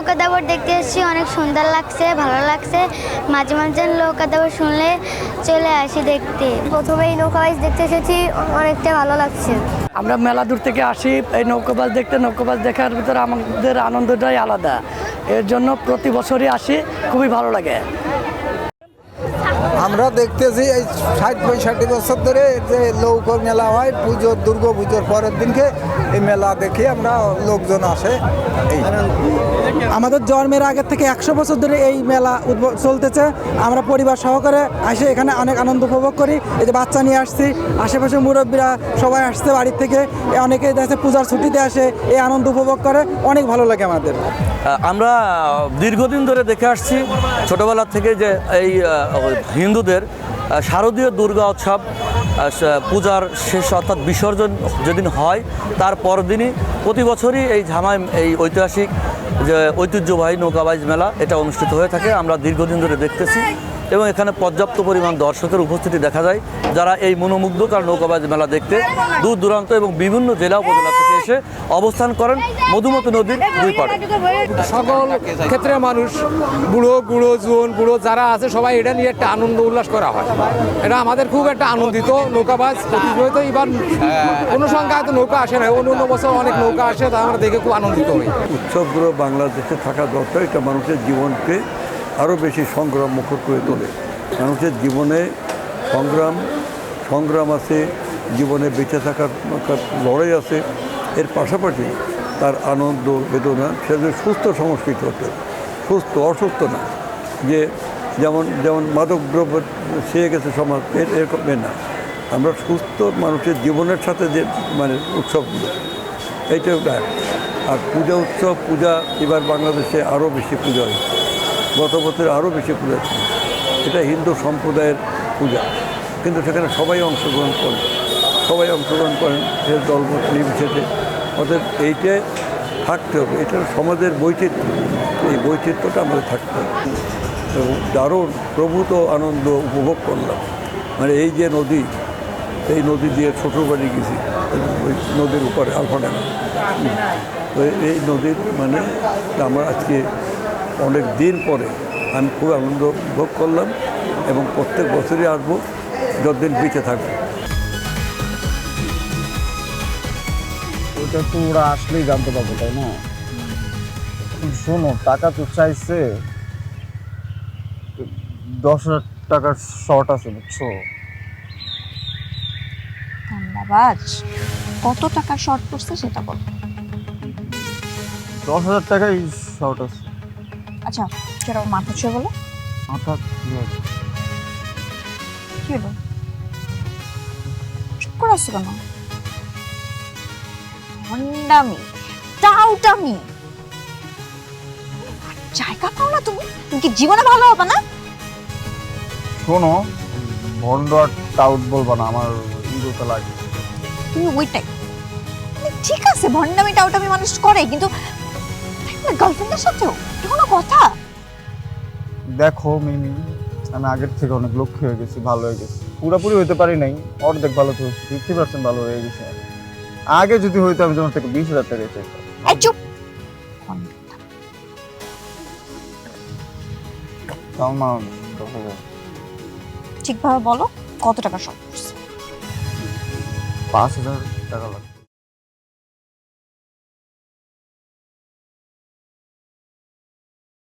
নৌকা দাবর দেখতে এসেছি অনেক সুন্দর লাগছে ভালো লাগছে। মাঝে মাঝে নৌকা দাবর শুনলে চলে আসি দেখতে। প্রথমে এই নৌকা বাইচ দেখতে এসেছি অনেকটা ভালো লাগছে। আমরা মেলা দূর থেকে আসি এই নৌকাবাজ দেখতে নৌকাবাজ দেখার ভিতরে আমাদের আনন্দটাই আলাদা। এর জন্য প্রতি বছরই আসি খুবই ভালো লাগে। আমরা দেখতেছি এই ষাট পঁয়ষট্টি বছর ধরে যে লৌকর মেলা হয় পুজোর দুর্গা পুজোর পরের দিনকে এই মেলা দেখে আমরা লোকজন আসে। আমাদের জন্মের আগের থেকে একশো বছর ধরে এই মেলা চলতেছে। আমরা পরিবার সহকারে আসে, এখানে অনেক আনন্দ উপভোগ করি। এই যে বাচ্চা নিয়ে আসছি, আশেপাশে মুরব্বীরা সবাই আসছে বাড়ির থেকে। অনেকে দেখছে পূজার ছুটিতে আসে এই আনন্দ উপভোগ করে। অনেক ভালো লাগে আমাদের। আমরা দীর্ঘদিন ধরে দেখে আসছি, ছোটবেলা থেকে যে এই হিন্দুদের শারদীয় দুর্গা উৎসব পূজার শেষ অর্থাৎ বিসর্জন যেদিন হয়, তার পরদিনই প্রতি বছরই এই ঝামাই, এই ঐতিহাসিক যে ঐতিহ্যবাহী নৌকাবাইজ মেলা এটা অনুষ্ঠিত হয়ে থাকে। আমরা দীর্ঘদিন ধরে দেখতেছি। এবং এখানে পর্যাপ্ত পরিমাণ দর্শকের উপস্থিতি দেখা যায় যারা এই মনোমুগ্ধকার নৌকাবাজ মেলা দেখতে দূর দূরান্ত এবং বিভিন্ন জেলা উপজেলা থেকে এসে অবস্থান করেন মধুমতি নদীর দুই পাড়ে। সকল ক্ষেত্রে মানুষ বুড়ো বুড়ো জোন বুড়ো যারা আছে সবাই এটা নিয়ে একটা আনন্দ উল্লাস করা হয়। এটা আমাদের খুব একটা আনন্দিত নৌকাবাজ। প্রতিযোগিত এবার কোনো সংখ্যায় তো নৌকা আসে না অন্য অন্য বছর অনেক নৌকা আসে তা আমরা দেখে খুব আনন্দিত হই। উৎসবগুলো বাংলাদেশে থাকা দরকার এটা মানুষের জীবনকে আরও বেশি সংগ্রাম মুখর করে তোলে। মানুষের জীবনে সংগ্রাম সংগ্রাম আছে, জীবনে বেঁচে থাকার লড়াই আছে। এর পাশাপাশি তার আনন্দ, বেদনা সেটা সুস্থ সংস্কৃতি হতে সুস্থ, অসুস্থ না। যে যেমন যেমন মাদক দ্রব্য সেয়ে গেছে সমাজ, এর- এরকম না। আমরা সুস্থ মানুষের জীবনের সাথে যে মানে উৎসবগুলো এইটা ব্যাপার। আর পূজা উৎসব, পূজা এবার বাংলাদেশে আরও বেশি পূজা হয়েছে। গত বছর আরও বেশি পূজা ছিল। এটা হিন্দু সম্প্রদায়ের পূজা। কিন্তু সেখানে সবাই অংশগ্রহণ করেন সবাই অংশগ্রহণ করেন সে দলমত নির্বিশেষে। অর্থাৎ এইটা থাকতে হবে। এটা সমাজের বৈচিত্র্য। এই বৈচিত্র্যটা আমাদের থাকতে হবে। এবং দারুণ, প্রভূত আনন্দ উপভোগ করলাম। মানে এই যে নদী, এই নদী দিয়ে শ্বশুরবাড়ি গেছি, ওই নদীর উপরে আলফাডাঙ্গা এই নদীর মানে আমরা আজকে অনেক দিন পরে আমি খুব আনন্দ ভোগ করলাম এবং প্রত্যেক বছরই আসব যতদিন বেঁচে থাকব। ওটা তো ওরা আসলেই জানতে পারব তাই না? শোনো টাকা তো চাইছে দশ হাজার টাকার শর্ট আছে বুঝছ? কত টাকা শর্ট পড়ছে সেটা বল। দশ হাজার টাকাই শর্ট আছে। আচ্ছা সেটা মাথা ছুঁয়ে বলো। মাথা কি হলো? চুপ করে আসছো কেন? হন্ডামি টাউটামি। জায়গা পাও না তুমি? তুমি কি জীবনে ভালো হবে না? শোনো ভন্ড আর টাউট বলবা না আমার ইগোতে লাগে। তুমি ওইটাই। মানে ঠিক আছে ভন্ডামি টাউটামি মানুষ করে কিন্তু গার্লফ্রেন্ডের সাথেও কথা? দেখো মিমি আমি আগের থেকে অনেক লক্ষ্য হয়ে গেছি ভালো হয়ে গেছি। পুরোপুরি হইতে পারি নাই অর্ধেক ভালো তো ফিফটি পার্সেন্ট ভালো হয়ে গেছে। আগে যদি হইতো আমি তোমার থেকে বিশ হাজার টাকা চাইতাম। চুপ! তাও ঠিকভাবে বলো কত টাকা শর্ট পাঁচ হাজার টাকা লাগবে।